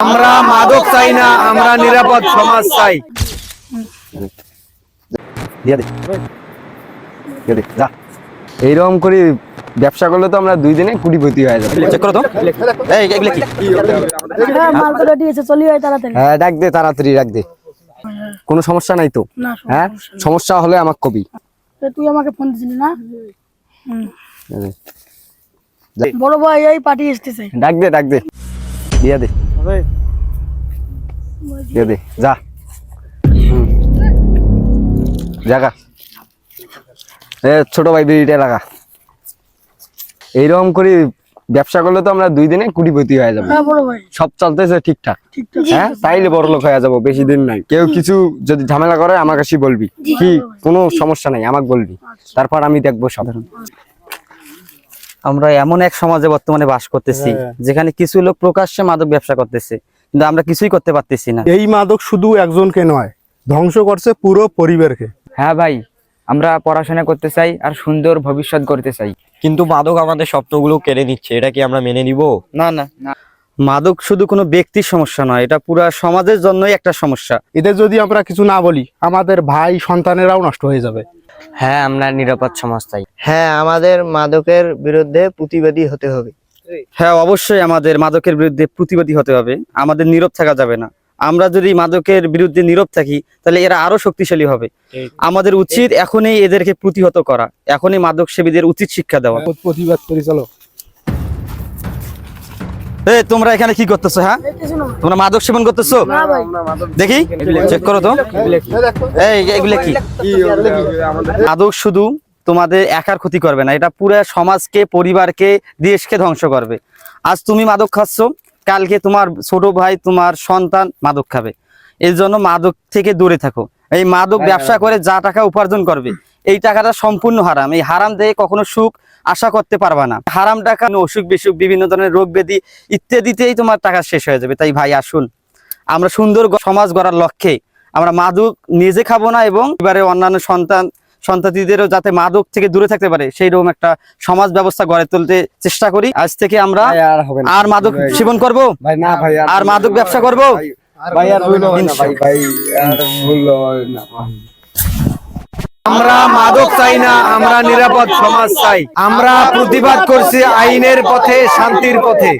আমরা মাদক চাই না আমরা নিরাপদ সমাজ চাই। এইরকম করে ব্যবসা করলে তো আমরা দুই দিনে কুটিপতি হয়ে যাব। চেক করো তো। এই এগুলো কি? হ্যাঁ হয় তাড়াতাড়ি। হ্যাঁ ডাক দে তাড়াতাড়ি ডাক দে। কোনো সমস্যা নাই তো? হ্যাঁ সমস্যা হলে আমাকে কবি। তুই আমাকে ফোন দিছিলি না? বড় ভাই এই পার্টি এসতেছে ডাক দে ডাক দে। দিয়ে দে। দে যা। জাগা। এ ছোট ভাই বিড়িটা লাগা। এইরকম করে ব্যবসা করলে তো আমরা দুই দিনে কুটিপতি হয়ে যাব। হ্যাঁ সব চলতেছে ঠিকঠাক। ঠিকঠাক হ্যাঁ? তাইলে বড় লোক হয়ে যাব বেশি দিন নাই। কেউ কিছু যদি ঝামেলা করে আমার কাছে বলবি। কি? কোনো সমস্যা নাই আমাকে বলবি। তারপর আমি দেখব সাধারণ আমরা এমন এক সমাজে বর্তমানে বাস করতেছি যেখানে কিছু লোক প্রকাশ্যে মাদক ব্যবসা করতেছে কিন্তু আমরা কিছুই করতে পারতেছি না। এই মাদক শুধু একজনকে নয় ধ্বংস করছে পুরো পরিবারকে। হ্যাঁ ভাই আমরা পড়াশোনা করতে চাই আর সুন্দর ভবিষ্যৎ করতে চাই। কিন্তু মাদক আমাদের স্বপ্নগুলো কেড়ে নিচ্ছে এটা কি আমরা মেনে নিব? না না। মাদক শুধু কোনো ব্যক্তির সমস্যা নয় এটা পুরো সমাজের জন্যই একটা সমস্যা। এদের যদি আমরা কিছু না বলি আমাদের ভাই সন্তানেরাও নষ্ট হয়ে যাবে। হ্যাঁ আমরা নিরাপদ সমাজ চাই। হ্যাঁ আমাদের মাদকের বিরুদ্ধে প্রতিবাদী হতে হবে। হ্যাঁ অবশ্যই আমাদের মাদকের বিরুদ্ধে প্রতিবাদী হতে হবে। আমাদের নীরব থাকা যাবে না। আমরা যদি মাদকের বিরুদ্ধে নীরব থাকি তাহলে এরা আরও শক্তিশালী হবে। আমাদের উচিত এখনই এদেরকে প্রতিহত করা। এখনই মাদক সেবীদের উচিত শিক্ষা দেওয়া। প্রতিবাদ করি চলো। এই তোমরা এখানে কি করতেছো হ্যাঁ? তোমরা মাদক সেবন করতেছো? দেখি চেক করো তো। এই এগুলো কি? মাদক শুধু তোমাদের একার ক্ষতি করবে না এটা পুরো সমাজকে পরিবারকে দেশকে ধ্বংস করবে। আজ তুমি মাদক খাচ্ছ কালকে তোমার ছোট ভাই তোমার সন্তান মাদক খাবে। এর জন্য মাদক থেকে দূরে থাকো। এই মাদক ব্যবসা করে যা টাকা উপার্জন করবে এই টাকাটা সম্পূর্ণ হারাম। এই হারাম থেকে কখনো সুখ আশা করতে পারবা না। হারাম টাকা অসুখ বিসুখ বিভিন্ন ধরনের রোগ ব্যাধি ইত্যাদিতেই তোমার টাকা শেষ হয়ে যাবে। তাই ভাই আসুন। আমরা সুন্দর সমাজ গড়ার লক্ষ্যে আমরা মাদক নিজে খাব না এবং এবারে অন্যান্য সন্তান সন্ততিদেরও যাতে মাদক থেকে দূরে থাকতে পারে সেই রকম একটা সমাজ ব্যবস্থা গড়ে তুলতে চেষ্টা করি। আজ থেকে আমরা আর হবে না। আর মাদক সেবন করব? ভাই না ভাই আর মাদক ব্যবসা করব? ভাই। আর ভুল হবে না ভাই। ভাই আর ভুল না আমরা মাদক চাই না, আমরা নিরাপদ সমাজ চাই। আমরা প্রতিবাদ করছি আইনের পথে, শান্তির পথে।